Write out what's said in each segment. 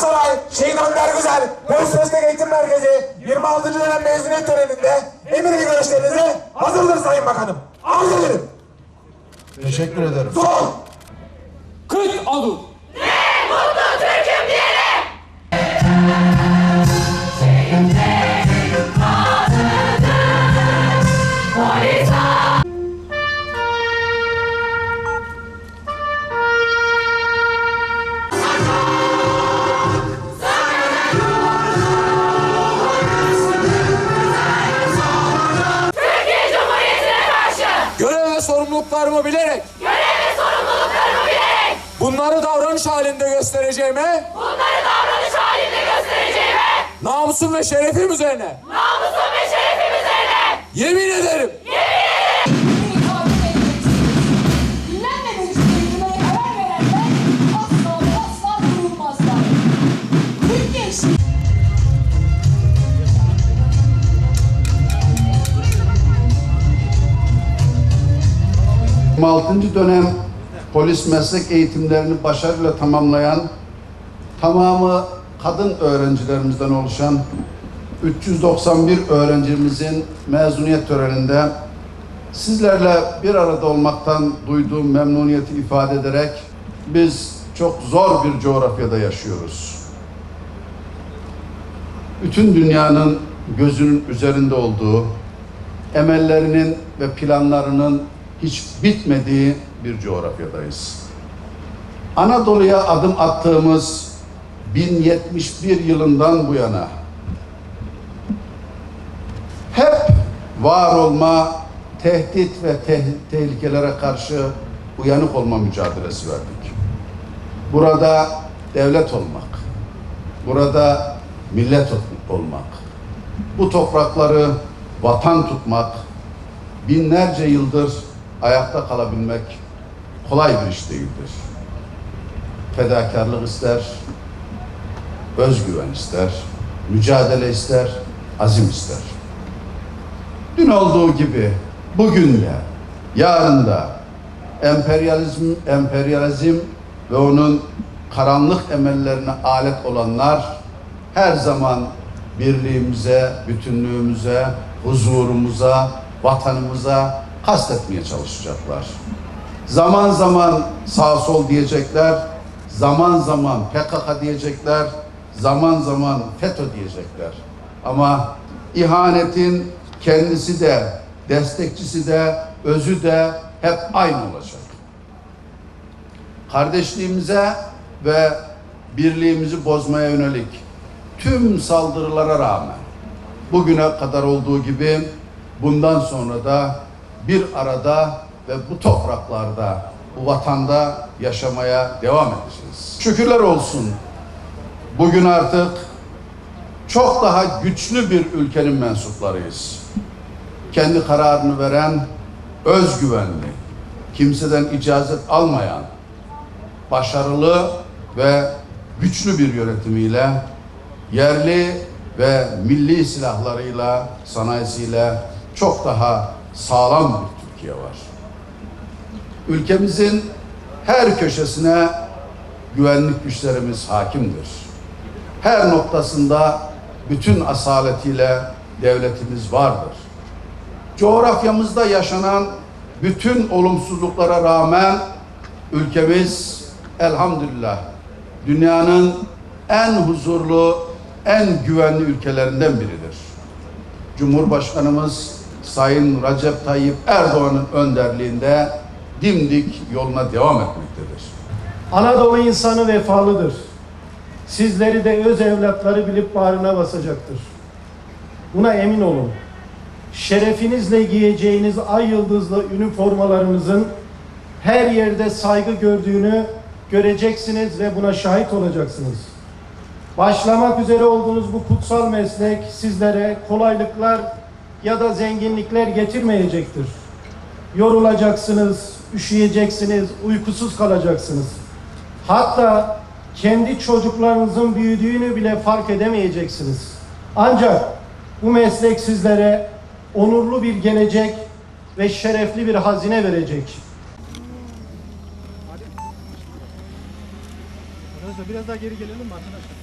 Aksaray, Şehit Hamdi Güzel, Polis Meslek Eğitim Merkezi 26. dönem mezuniyet töreninde emir görüşlerinize hazırdır Sayın Bakanım. Arz ederim. Teşekkür ederim. Sol. Kırk adım. Türkiye bilerek. Görev ve sorumluluklarımı bilerek. Bunları davranış halinde göstereceğime, bunları davranış halinde göstereceğime. Namusum ve şerefim üzerine. Namusum ve şerefim üzerine. Yemin ederim. 26. dönem polis meslek eğitimlerini başarıyla tamamlayan tamamı kadın öğrencilerimizden oluşan 391 öğrencimizin mezuniyet töreninde sizlerle bir arada olmaktan duyduğum memnuniyeti ifade ederek biz çok zor bir coğrafyada yaşıyoruz. Bütün dünyanın gözünün üzerinde olduğu, emellerinin ve planlarının hiç bitmediği bir coğrafyadayız. Anadolu'ya adım attığımız 1071 yılından bu yana hep var olma, tehdit ve te- tehlikelere karşı uyanık olma mücadelesi verdik. Burada devlet olmak, burada millet olmak, bu toprakları vatan tutmak, binlerce yıldır ayakta kalabilmek kolay bir iş değildir. Fedakarlık ister, özgüven ister, mücadele ister, azim ister. Dün olduğu gibi bugün de, yarın da emperyalizm, emperyalizm ve onun karanlık emellerine alet olanlar her zaman birliğimize, bütünlüğümüze, huzurumuza, vatanımıza kastetmeye çalışacaklar. Zaman zaman sağ sol diyecekler, zaman zaman PKK diyecekler, zaman zaman FETÖ diyecekler. Ama ihanetin kendisi de, destekçisi de, özü de hep aynı olacak. Kardeşliğimize ve birliğimizi bozmaya yönelik tüm saldırılara rağmen bugüne kadar olduğu gibi bundan sonra da bir arada ve bu topraklarda, bu vatanda yaşamaya devam edeceğiz. Şükürler olsun. Bugün artık çok daha güçlü bir ülkenin mensuplarıyız. Kendi kararını veren, özgüvenli, kimseden icazet almayan, başarılı ve güçlü bir yönetimiyle yerli ve milli silahlarıyla, sanayisiyle çok daha sağlam bir Türkiye var. Ülkemizin her köşesine güvenlik güçlerimiz hakimdir. Her noktasında bütün asaletiyle devletimiz vardır. Coğrafyamızda yaşanan bütün olumsuzluklara rağmen ülkemiz elhamdülillah dünyanın en huzurlu, en güvenli ülkelerinden biridir. Cumhurbaşkanımız Sayın Recep Tayyip Erdoğan'ın önderliğinde dimdik yoluna devam etmektedir. Anadolu insanı vefalıdır. Sizleri de öz evlatları bilip bağrına basacaktır. Buna emin olun. Şerefinizle giyeceğiniz ay yıldızlı üniformalarınızın her yerde saygı gördüğünü göreceksiniz ve buna şahit olacaksınız. Başlamak üzere olduğunuz bu kutsal meslek sizlere kolaylıklar ya da zenginlikler getirmeyecektir. Yorulacaksınız, üşüyeceksiniz, uykusuz kalacaksınız. Hatta kendi çocuklarınızın büyüdüğünü bile fark edemeyeceksiniz. Ancak bu meslek sizlere onurlu bir gelecek ve şerefli bir hazine verecek. Biraz daha geri gelelim arkadaşlar?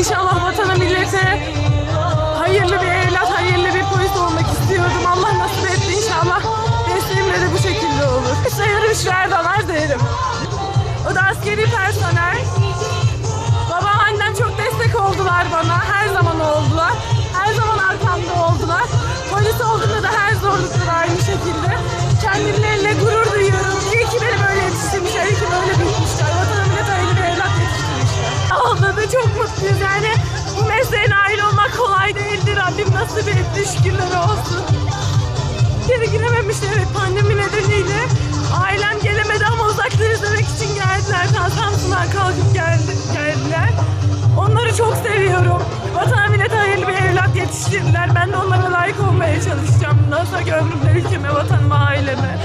İnşallah vatana millet altından kalkıp geldi, geldiler. Onları çok seviyorum. Vatan millete hayırlı bir evlat yetiştirdiler. Ben de onlara layık olmaya çalışacağım. Bundan sonra ömrümde ülkeme, vatanıma, aileme.